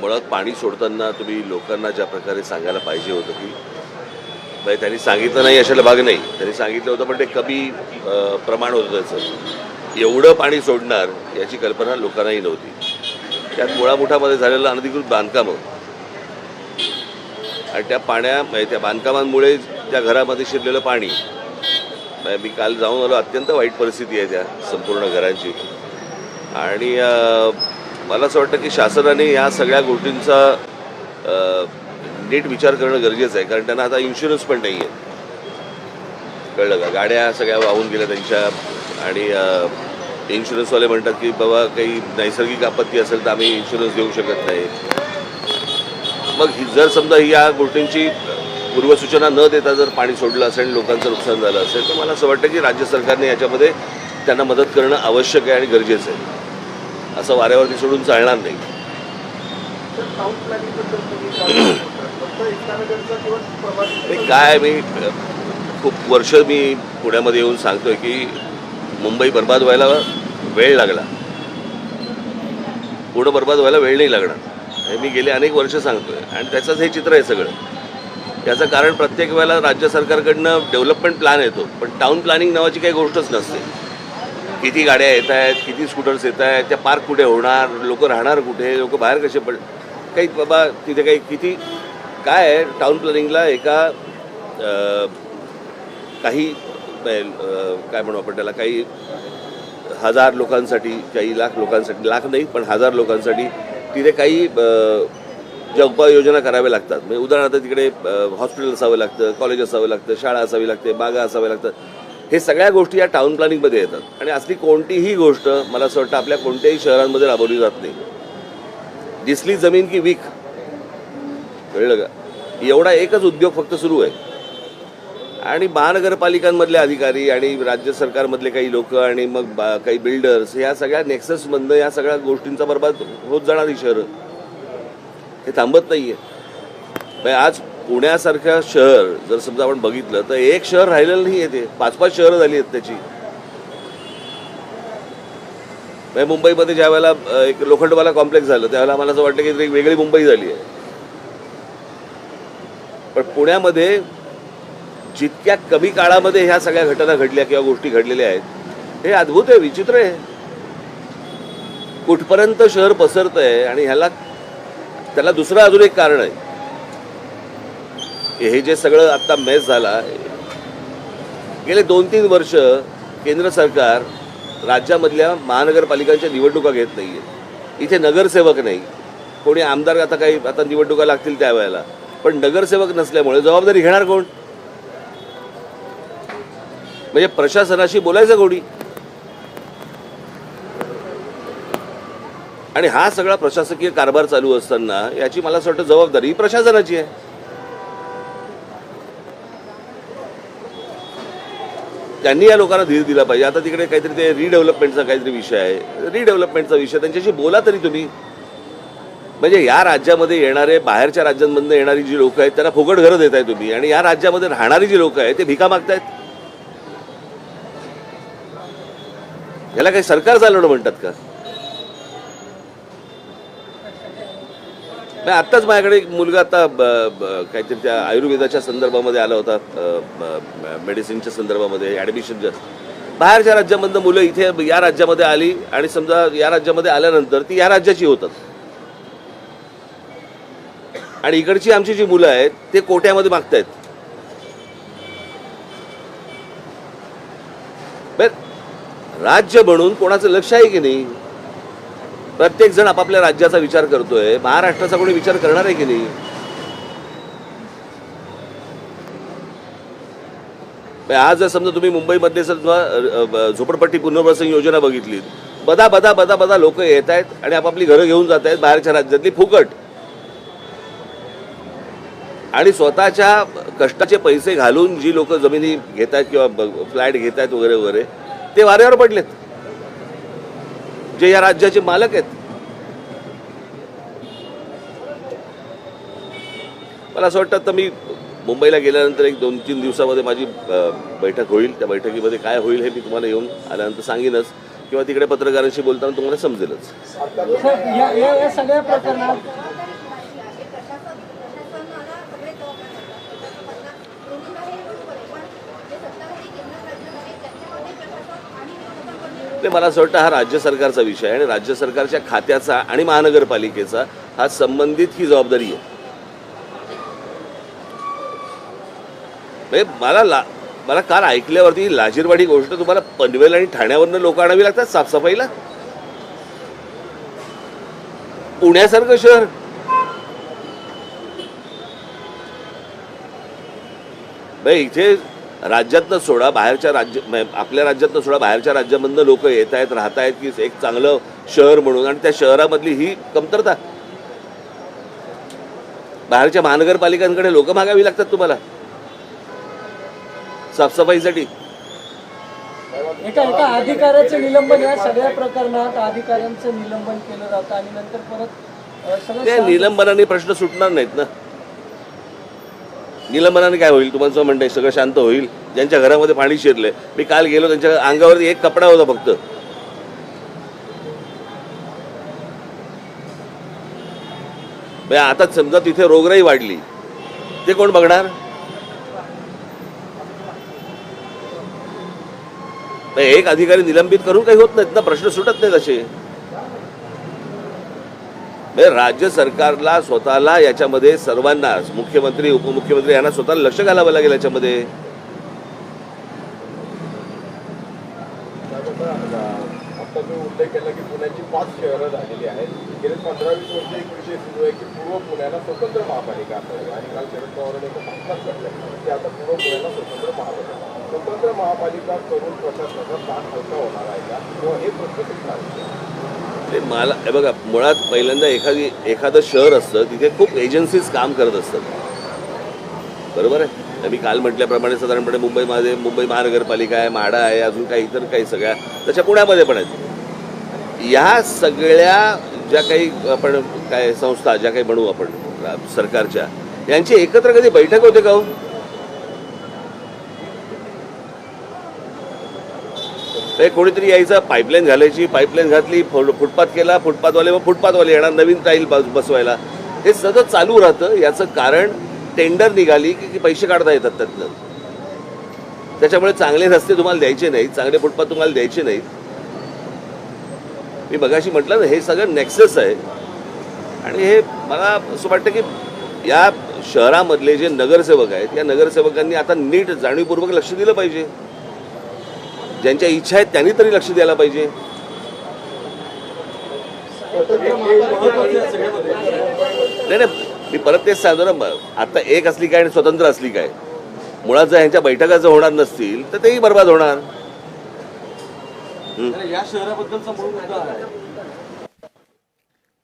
मुळात पाणी सोडताना तुम्ही लोकांना ज्या प्रकारे सांगायला पाहिजे होतं की म्हणजे त्यांनी सांगितलं नाही अशाला भाग नाही. त्यांनी सांगितलं होतं पण ते कमी प्रमाण होतं त्याचं. एवढं पाणी सोडणार याची कल्पना लोकांनाही नव्हती. त्यात मुळामुठामध्ये झालेलं अनधिकृत बांधकामं आणि त्या पाण्या म्हणजे त्या बांधकामांमुळे त्या घरामध्ये शिरलेलं पाणी म्हणजे मी काल जाऊन आलो अत्यंत वाईट परिस्थिती आहे त्या संपूर्ण घरांची. आणि मला असं वाटतं की शासनाने या सगळ्या गोष्टींचा नीट विचार करणं गरजेचं आहे. कारण त्यांना आता इन्शुरन्स पण नाही आहे कळलं का? गाड्या सगळ्या वाहून गेल्या त्यांच्या. आणि इन्शुरन्सवाले म्हणतात की बाबा काही नैसर्गिक आपत्ती असेल तर आम्ही इन्शुरन्स देऊ शकत नाही. मग जर समजा या गोष्टींची पूर्वसूचना न देता जर पाणी सोडलं असेल आणि लोकांचं नुकसान झालं असेल तर मला असं वाटतं की राज्य सरकारने याच्यामध्ये त्यांना मदत करणं आवश्यक आहे आणि गरजेचं आहे. असं वाऱ्यावरती सोडून चालणार नाही. काय मी खूप वर्ष मी पुण्यामध्ये येऊन सांगतोय की मुंबई बर्बाद व्हायला वेळ लागला. पुणे बर्बाद व्हायला वेळ नाही लागणार. हे मी गेले अनेक वर्ष सांगतोय. आणि त्याचंच हे चित्र आहे सगळं. याचं कारण प्रत्येक वेळेला राज्य सरकारकडनं डेव्हलपमेंट प्लॅन येतो. पण टाऊन प्लॅनिंग नावाची काही गोष्टच नसते. किती गाड्या येत आहेत किती स्कूटर्स येत आहेत त्या पार्क कुठे होणार लोक राहणार कुठे लोक बाहेर कसे पड काही बाबा तिथे काही किती काय आहे टाऊन प्लॅनिंगला एका काही काय म्हणू आपण त्याला काही हजार लोकांसाठी काही लाख लोकांसाठी लाख नाही पण हजार लोकांसाठी तिथे काही ज्या उपाययोजना कराव्या लागतात. म्हणजे उदाहरणार्थ तिकडे हॉस्पिटल असावं लागतं कॉलेज असावं लागतं शाळा असावी लागते बागा असाव्या लागतात. हे सगळ्या गोष्टी या टाउन प्लॅनिंगमध्ये येतात. आणि असली कोणतीही गोष्ट मला असं वाटतं आपल्या कोणत्याही शहरांमध्ये राबवली जात नाही. दिसली जमीन की वीक. कळलं का? एवढा एकच उद्योग फक्त सुरू आहे. आणि महानगरपालिकांमधले अधिकारी आणि राज्य सरकारमधले काही लोक आणि मग बा काही बिल्डर्स ह्या सगळ्या नेक्ससमधनं या सगळ्या गोष्टींचा बर्बाद होत जाणारी शहरं. हे थांबत नाही आहे म्हणजे आज पुण्यासारखं शहर जर समजा आपण बघितलं तर एक शहर राहिलेलं नाही आहे ते. पाच पाच शहरं झाली आहेत त्याची. म्हणजे मुंबईमध्ये ज्या वेळेला एक लोखंडवाला कॉम्प्लेक्स झालं त्यावेळेला मला असं वाटलं की एक वेगळी मुंबई झाली आहे. पण पुण्यामध्ये जितक्या कमी काळामध्ये ह्या सगळ्या घटना घडल्या किंवा गोष्टी घडलेल्या आहेत हे अद्भुत आहे विचित्र आहे. कुठपर्यंत शहर पसरत आहे आणि ह्याला त्याला दुसरं अजून एक कारण आहे. हे जे सगळं आत्ता मेस झाला गेले दोन तीन वर्ष केंद्र सरकार राज्यामधल्या महानगरपालिकांच्या निवडणुका घेत नाहीये. इथे नगरसेवक नाही. कोणी आमदार आता काही आता निवडणुका लागतील त्यावेळेला. पण नगरसेवक नसल्यामुळे जबाबदारी घेणार कोण? म्हणजे प्रशासनाशी बोलायचं कोणी? आणि हा सगळा प्रशासकीय कारभार चालू असताना याची मला असं वाटतं जबाबदारी ही प्रशासनाची आहे. त्यांनी या लोकांना धीर दिला पाहिजे. आता तिकडे काहीतरी ते रिडेव्हलपमेंटचा काहीतरी विषय आहे. रिडेव्हलपमेंटचा विषय त्यांच्याशी बोला तरी तुम्ही. म्हणजे या राज्यामध्ये येणारे बाहेरच्या राज्यांमधनं येणारी जी लोक आहेत त्यांना फुकट घरं देताय तुम्ही. आणि या राज्यामध्ये राहणारी जी लोक आहेत ते भिका मागतायत. याला काही सरकार चालवणं म्हणतात का? नाही आत्ताच माझ्याकडे एक मुलगा आता ब- ब- काहीतरी त्या आयुर्वेदाच्या संदर्भामध्ये आला होता मेडिसिनच्या संदर्भामध्ये ॲडमिशनच्या बाहेरच्या राज्यामधनं मुलं इथे या राज्यामध्ये आली आणि समजा या राज्यामध्ये आल्यानंतर ती या राज्याची होतात. आणि इकडची आमची जी मुलं आहेत ते कोट्यामध्ये मागतायत. राज्य म्हणून कोणाचं लक्ष आहे की नाही? प्रत्येक जण आपापल्या राज्याचा विचार करतोय. महाराष्ट्राचा कोणी विचार करणार आहे की नाही? म्हणजे आज जर समजा तुम्ही मुंबईमध्ये जर झोपडपट्टी पुनर्वसन योजना बघितली बदा बदा बदा बदा लोक येत आहेत आणि आपापली घरं घेऊन जात आहेत बाहेरच्या राज्यातली फुकट. आणि स्वतःच्या कष्टाचे पैसे घालून जी लोक जमिनी घेत आहेत किंवा फ्लॅट घेत आहेत वगैरे वगैरे ते वाऱ्यावर पडलेत. जे या राज्याचे मालक आहेत मला असं वाटतं मी मुंबईला गेल्यानंतर एक दोन तीन दिवसामध्ये माझी बैठक होईल. त्या बैठकीमध्ये काय होईल हे मी तुम्हाला येऊन आल्यानंतर सांगेनच. किंवा तिकडे पत्रकारांशी बोलताना तुम्हाला समजेलच. मला असं वाटतं हा राज्य सरकारचा विषय आहे आणि राज्य सरकारच्या खात्याचा आणि महानगरपालिकेचा हा संबंधित ही जबाबदारी आहे. म्हणजे मला ला मला काल ऐकल्यावरती लाजीरवाडी गोष्ट तुम्हाला पनवेल आणि ठाण्यावरनं लोक आणावी लागतात साफसफाईला? पुण्यासारखं शहर. इथे राज्यातनं सोडा बाहेरच्या राज्य आपल्या राज्यातनं सोडा बाहेरच्या राज्यामधनं लोक येत आहेत राहत आहेत की एक चांगलं शहर म्हणून. आणि त्या शहरामधली ही कमतरता. बाहेरच्या महानगरपालिकांकडे लोक मागावी लागतात तुम्हाला. साफसफाईसाठी. एका एका अधिकाऱ्याचं निलंबन या सगळ्या प्रकरणात अधिकाऱ्यांचं निलंबन केलं जातं आणि नंतर परत सगळं त्या निलंबनाने प्रश्न सुटणार नाहीत ना. निलंबनाने काय होईल? तुम्हाला म्हणणं सगळं शांत होईल. ज्यांच्या घरामध्ये पाणी शिरलंय. मी काल गेलो त्यांच्या अंगावरती एक कपडा होता फक्त. म्हणजे आता समजा तिथे रोगराई वाढली. ते कोण बघणार? एक अधिकारी निलंबित करून काही होत नाहीत ना प्रश्न सुटत नाहीत असे. म्हणजे राज्य सरकारला स्वतःला याच्यामध्ये सर्वांना मुख्यमंत्री उपमुख्यमंत्री यांना स्वतःला लक्ष घालावं लागेल याच्यामध्ये. आता मी उल्लेख केला की पुण्याची पाच शहरं झालेली आहेत. गेले पंधरा वीस वर्ष एक विषय सुरू आहे की पूर्व पुण्याला स्वतंत्र महापालिका असावी आणि काल शरद पवारांनी एक भाषणात म्हटलं की आता पूर्व पुण्याला स्वतंत्र महापालिका स्वतंत्र महापालिका करून प्रशासनाचा ताण हलका होणार आहे का? किंवा हे प्रश्न सुटणार ते मला हे बघा मुळात पहिल्यांदा एखादी एखादं शहर असतं तिथे खूप एजन्सीज काम करत असतात. बरोबर आहे? मी काल म्हटल्याप्रमाणे साधारणपणे मुंबईमध्ये मुंबई महानगरपालिका आहे म्हाडा आहे अजून काही इतर काही सगळ्या तशा पुण्यामध्ये पण आहेत. या सगळ्या ज्या काही आपण काय संस्था ज्या काही म्हणू आपण सरकारच्या यांची एकत्र कधी बैठक होते का हो? ते कोणीतरी यायचं पाईपलाईन घालायची पाईपलाईन घातली फुटपाथ केला फुटपाथवाले मग फुटपाथवाले येणार नवीन टाईल बसवायला. हे सतत चालू राहतं याचं कारण टेंडर निघाली की की पैसे काढता येतात त्यातनं. त्याच्यामुळे चांगले रस्ते तुम्हाला द्यायचे नाहीत चांगले फुटपाथ तुम्हाला द्यायचे नाहीत. मी बघाशी म्हटलं ना हे सगळं नेक्सस आहे. आणि हे मला असं वाटतं की या शहरामधले जे नगरसेवक आहेत या नगरसेवकांनी आता नीट जाणीवपूर्वक लक्ष दिलं पाहिजे. ज्यांच्या इच्छा आहेत त्यांनी तरी लक्ष द्यायला पाहिजे. नाही नाही मी परत तेच सांगतो ना आता एक असली काय आणि स्वतंत्र असली काय. मुळात जर ह्यांच्या बैठका जर होणार नसतील तर तेही बर्बाद होणार. या शहराबद्दलचा मूळ मुद्दा आहे.